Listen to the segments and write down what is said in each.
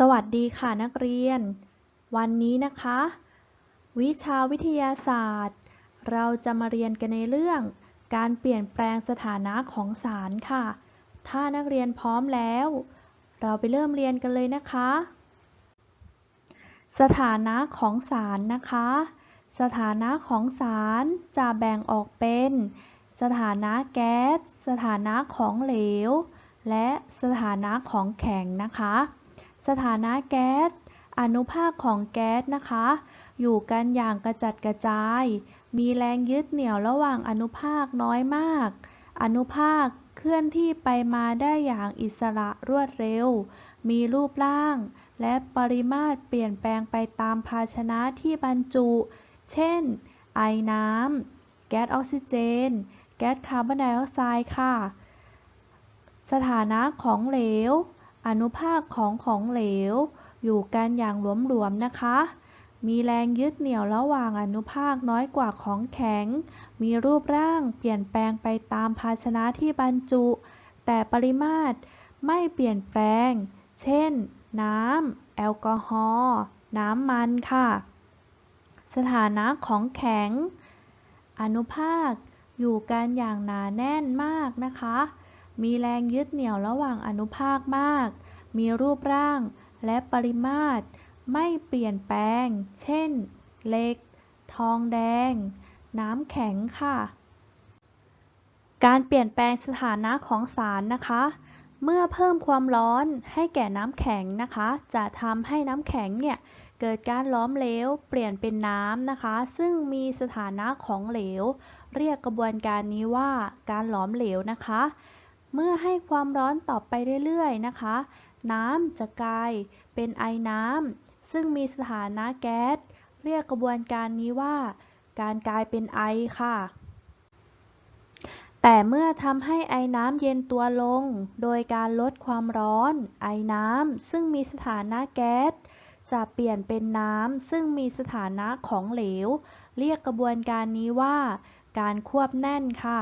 สวัสดีค่ะนักเรียน วันนี้นะคะ วิชาวิทยาศาสตร์ เราจะมาเรียนกันในเรื่อง การเปลี่ยนแปลงสถานะของสารค่ะ ถ้านักเรียนพร้อมแล้ว เราไปเริ่มเรียนกันเลยนะคะ สถานะของสารนะคะ สถานะของสารจะแบ่งออกเป็น สถานะแก๊ส สถานะของเหลว และสถานะของแข็งนะคะ สถานะแก๊ส อนุภาคของแก๊สนะคะ อยู่กันอย่างกระจัดกระจาย มีแรงยึดเหนี่ยวระหว่างอนุภาคน้อยมาก อนุภาคเคลื่อนที่ไปมาได้อย่างอิสระรวดเร็ว มีรูปร่าง และปริมาตรเปลี่ยนแปลงไปตามภาชนะที่บรรจุ เช่น ไอน้ำ แก๊สออกซิเจน แก๊สคาร์บอนไดออกไซด์ค่ะ สถานะของเหลว อนุภาคของของเหลว อยู่กันอย่างหลวมๆนะคะ มีแรงยึดเหนี่ยวระหว่างอนุภาคน้อยกว่าของแข็ง มีรูปร่างเปลี่ยนแปลงไปตามภาชนะที่บรรจุ แต่ปริมาตรไม่เปลี่ยนแปลง เช่น น้ำ แอลกอฮอล์ น้ำมันค่ะ สถานะของแข็ง อนุภาคอยู่กันอย่างหนาแน่นมากนะคะ มีแรงยึดเหนี่ยวระหว่างอนุภาคมาก มีรูปร่างและปริมาตร ไม่เปลี่ยนแปลง เช่น เหล็ก ทองแดง น้ำแข็งค่ะ การเปลี่ยนแปลงสถานะของสารนะคะ เมื่อเพิ่มความร้อนให้แก่น้ำแข็งนะคะ จะทำให้น้ำแข็งเนี่ยเกิดการล้อมเหลว เปลี่ยนเป็นน้ำนะคะ ซึ่งมีสถานะของเหลว เรียกกระบวนการนี้ว่าการหลอมเหลวนะคะ เมื่อให้ความร้อนต่อไปเรื่อยๆนะคะ น้ำจะกลายเป็นไอน้ำซึ่งมีสถานะแก๊ส เรียกกระบวนการนี้ว่า การกลายเป็นไอค่ะ แต่เมื่อทำให้ไอน้ำเย็นตัวลง โดยการลดความร้อน ไอน้ำซึ่งมีสถานะแก๊สจะเปลี่ยนเป็นน้ำซึ่งมีสถานะของเหลว เรียกกระบวนการนี้ว่า การควบแน่นค่ะ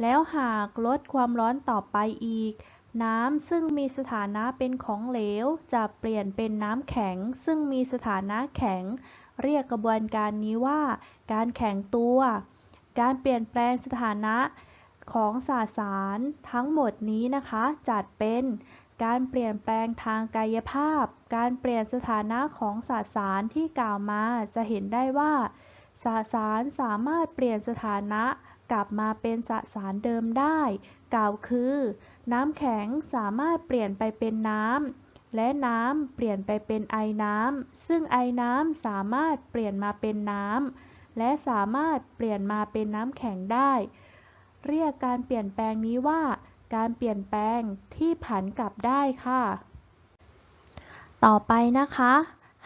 แล้วหากลดความร้อนต่อไปอีก น้ำซึ่งมีสถานะเป็นของเหลว จะเปลี่ยนเป็นน้ำแข็ง ซึ่งมีสถานะแข็ง เรียกกระบวนการนี้ว่า การแข็งตัว การเปลี่ยนแปลงสถานะของสาสารทั้งหมดนี้นะคะ จัดเป็นการเปลี่ยนแปลงทางกายภาพ การเปลี่ยนสถานะของสสารที่กล่าวมา จะเห็นได้ว่า สสารสามารถเปลี่ยนสถานะ กลับมาเป็นสสารเดิมได้ กล่าวคือ น้ำแข็งสามารถเปลี่ยนไปเป็นน้ำ และน้ำเปลี่ยนไปเป็นไอน้ำ ซึ่งไอน้ำสามารถเปลี่ยนมาเป็นน้ำ และสามารถเปลี่ยนมาเป็นน้ำแข็งได้ เรียกการเปลี่ยนแปลงนี้ว่า การเปลี่ยนแปลงที่ผันกลับได้ค่ะ ต่อไปนะคะ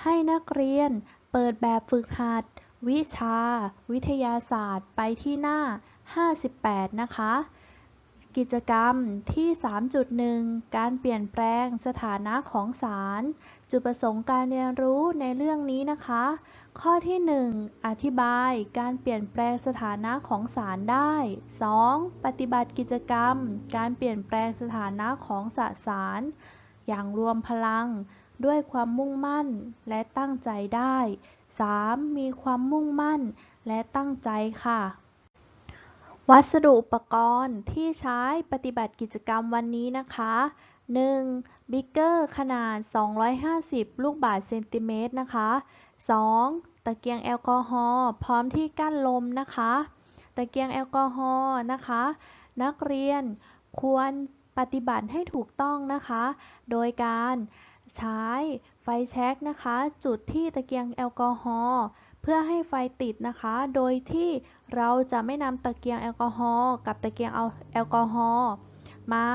ให้นักเรียนเปิดแบบฝึกหัดวิชา วิทยาศาสตร์ไปที่หน้า 58 นะคะ กิจกรรมที่ 3.1 การเปลี่ยนแปลงสถานะของสาร จุดประสงค์การเรียนรู้ในเรื่องนี้นะคะ ข้อที่ 1 อธิบายการเปลี่ยนแปลงสถานะของสารได้ 2. ปฏิบัติกิจกรรม การเปลี่ยนแปลงสถานะของสสาร อย่างรวมพลังด้วยความมุ่งมั่นและตั้งใจได้ 3. มีความมุ่งมั่นและตั้งใจค่ะ วัสดุอุปกรณ์ที่ใช้ปฏิบัติกิจกรรมวันนี้นะคะ 1. บิกเกอร์ขนาด 250 ลูกบาศก์เซนติเมตรนะคะ 2. ตะเกียงแอลกอฮอล์พร้อมที่กั้นลมนะคะ ตะเกียงแอลกอฮอล์นะคะ นักเรียนควรปฏิบัติให้ถูกต้องนะคะ โดยการใช้ไฟแช็กนะคะ จุดที่ตะเกียงแอลกอฮอล์ เพื่อให้ไฟติดนะคะ โดยที่เราจะไม่นำตะเกียงแอลกอฮอล์กับตะเกียงแอลกอฮอล์มา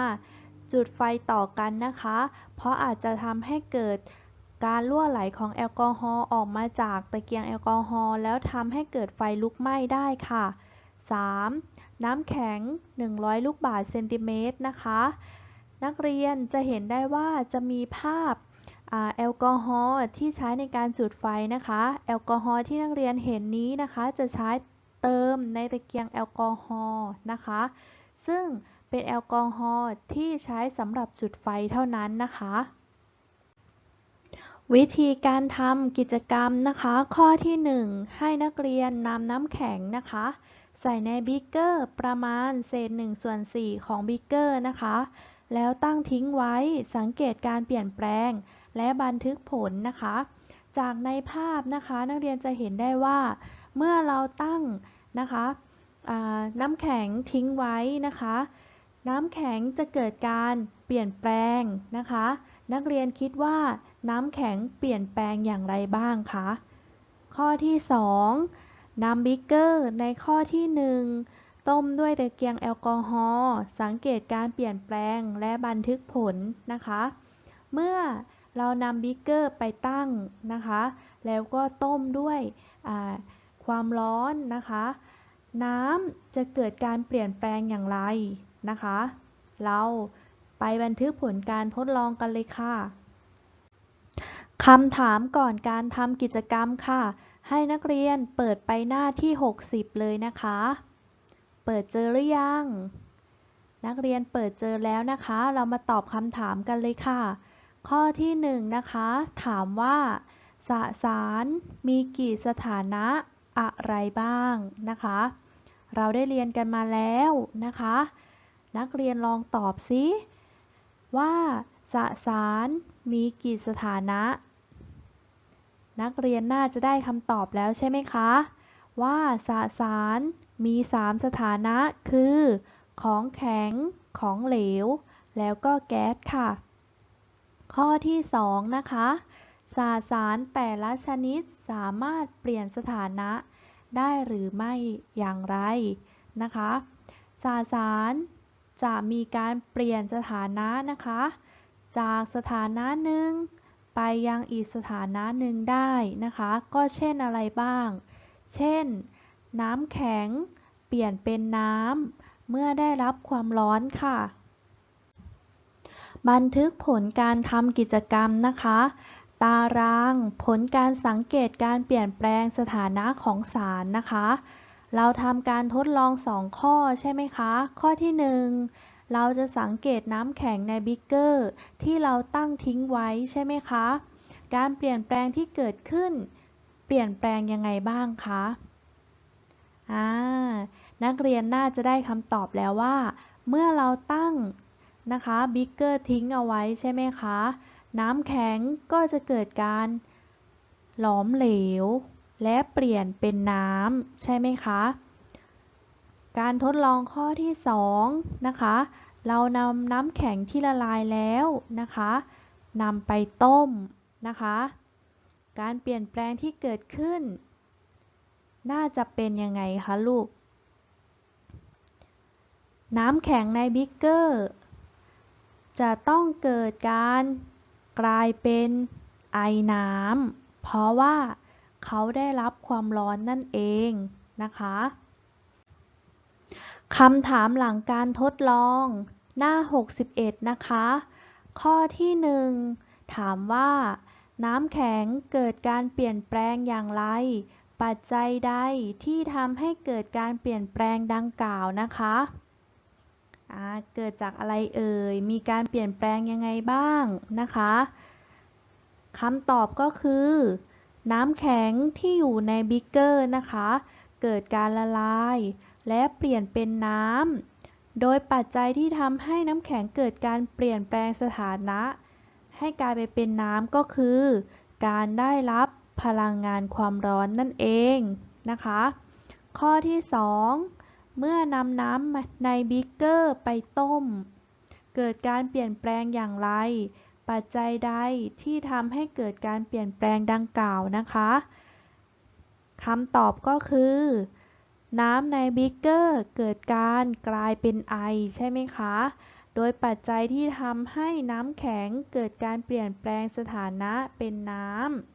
จุดไฟต่อกันนะคะ เพราะอาจจะทำให้เกิดการรั่วไหลของแอลกอฮอล์ออกมาจากตะเกียงแอลกอฮอล์แล้วทำให้เกิดไฟลุกไหม้ได้ค่ะ 3. น้ำแข็ง 100 ลูกบาศก์เซนติเมตรนะคะ นักเรียนจะเห็นได้ว่าจะมีภาพ แอลกอฮอล์ที่ใช้ในการจุดไฟนะคะ แอลกอฮอล์ที่นักเรียนเห็นนี้นะคะ จะใช้เติมในตะเกียงแอลกอฮอล์นะคะ ซึ่งเป็นแอลกอฮอล์ที่ใช้สำหรับจุดไฟเท่านั้นนะคะ วิธีการทำกิจกรรมนะคะ ข้อที่ 1 ให้นักเรียนนำน้ำแข็งนะคะ ใส่ในบิ๊กเกอร์ประมาณเศษ1ส่วน4ของบิ๊กเกอร์นะคะ แล้วตั้งทิ้งไว้สังเกตการเปลี่ยนแปลง และบันทึกผลนะคะ จากในภาพนะคะนักเรียนจะเห็นได้ว่า เมื่อเราตั้งนะคะน้ำแข็งทิ้งไว้นะคะ น้ำแข็งจะเกิดการเปลี่ยนแปลงนะคะ นักเรียนคิดว่าน้ำแข็งเปลี่ยนแปลงอย่างไรบ้างคะข้อที่ 2นำบิ๊กเกอร์ในข้อที่ 1 ต้มด้วยตะเกียงแอลกอฮอล์สังเกตการเปลี่ยนแปลงและบันทึกผลนะคะ เมื่อเรานำบิ๊กเกอร์ไปตั้งนะคะ แล้วก็ต้มด้วยความร้อนนะคะ น้ำจะเกิดการเปลี่ยนแปลงอย่างไรนะคะ เราไปบันทึกผลการทดลองกันเลยค่ะคำถามก่อนการทำกิจกรรมค่ะ ให้นักเรียนเปิดไปหน้าที่ 60 เลยนะคะ เปิดเจอหรือยัง นักเรียนเปิดเจอแล้วนะคะ เรามาตอบคำถามกันเลยค่ะ ข้อที่1นะคะ ถามว่าสสารมีกี่สถานะอะไรบ้างนะคะ เราได้เรียนกันมาแล้วนะคะ นักเรียนลองตอบซิว่าสสารมีกี่สถานะ นักเรียนน่าจะได้คำตอบแล้วใช่ไหมคะ ว่าสสาร มี 3 สถานะคือ ของแข็ง ของเหลว แล้วก็แก๊สค่ะ ข้อที่ 2 นะคะสสารแต่ละชนิดสามารถเปลี่ยนสถานะได้หรือไม่อย่างไรนะคะสสารจะมีการเปลี่ยนสถานะนะคะ จากสถานะหนึ่งไปยังอีกสถานะหนึ่งได้นะคะ ก็เช่นอะไรบ้าง เช่น น้ำแข็ง เปลี่ยนเป็นน้ำ เมื่อได้รับความร้อนค่ะ บันทึกผลการทำกิจกรรมนะคะ ตารางผลการสังเกตการเปลี่ยนแปลงสถานะของสารนะคะ เราทำการทดลอง 2 ข้อใช่ไหมคะ ข้อที่ 1เราจะสังเกตน้ำแข็งในบิ๊กเกอร์ที่เราตั้งทิ้งไว้ใช่ไหมคะ การเปลี่ยนแปลงที่เกิดขึ้น เปลี่ยนแปลงยังไงบ้างคะ อ่านักเรียนน่าจะได้คำตอบแล้วว่า เมื่อเราตั้งนะคะบิ๊กเกอร์ทิ้งเอาไว้ใช่ไหมคะ น้ำแข็งก็จะเกิดการหลอมเหลว และเปลี่ยนเป็นน้ำใช่ไหมคะ การทดลองข้อที่ 2 นะคะ เรานำน้ำแข็งที่ละลายแล้วนะคะนำไปต้มนะคะ การเปลี่ยนแปลงที่เกิดขึ้น น่าจะเป็นยังไงคะลูก น้ำแข็งในบิ๊กเกอร์ จะต้องเกิดการกลายเป็นไอน้ำ เพราะว่าเขาได้รับความร้อนนั่นเองนะคะคำถามหลังการทดลองหน้า 61 นะคะ ข้อที่ 1 ถามว่า น้ำแข็งเกิดการเปลี่ยนแปลงอย่างไร ปัจจัยใดที่ทำให้เกิดการเปลี่ยนแปลงดังกล่าวนะคะเกิดจากอะไรเอ่ย มีการเปลี่ยนแปลงยังไงบ้างนะคะคำตอบก็คือ น้ำแข็งที่อยู่ในบิ๊กเกอร์นะคะ เกิดการละลาย และเปลี่ยนเป็นน้ำ โดยปัจจัยที่ทำให้น้ำแข็งเกิดการเปลี่ยนแปลงสถานะ ให้กลายไปเป็นน้ำก็คือ การได้รับ พลังงานความร้อนนั่นเองนะคะ ข้อที่ 2 เมื่อนำน้ำในบิ๊กเกอร์ไปต้ม เกิดการเปลี่ยนแปลงอย่างไร ปัจจัยใดที่ทำให้เกิดการเปลี่ยนแปลงดังกล่าวนะคะคำตอบก็คือ น้ำในบิ๊กเกอร์เกิดการกลายเป็นไอใช่ไหมคะ โดยปัจจัยที่ทำให้น้ำแข็งเกิดการเปลี่ยนแปลงสถานะเป็นน้ำ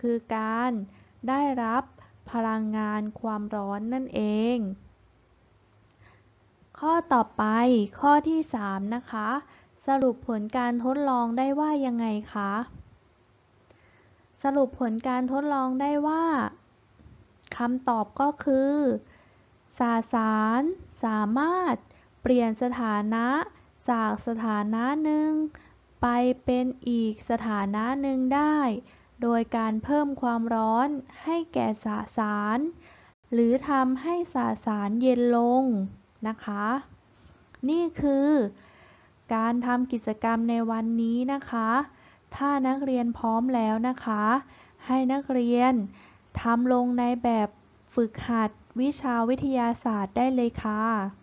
คือการได้รับพลังงานความร้อนนั่นเอง ข้อต่อไปข้อที่ 3 นะคะ สรุปผลการทดลองได้ว่ายังไงคะ สรุปผลการทดลองได้ว่าคำตอบก็คือสสารสามารถเปลี่ยนสถานะจากสถานะหนึ่งไปเป็นอีกสถานะหนึ่งได้ โดยการเพิ่มความร้อนให้แก่สสาร หรือทำให้สสารเย็นลงนะคะ นี่คือ การทำกิจกรรมในวันนี้นะคะ ถ้านักเรียนพร้อมแล้วนะคะ ให้นักเรียนทำลงในแบบฝึกหัดวิชาวิทยาศาสตร์ได้เลยค่ะ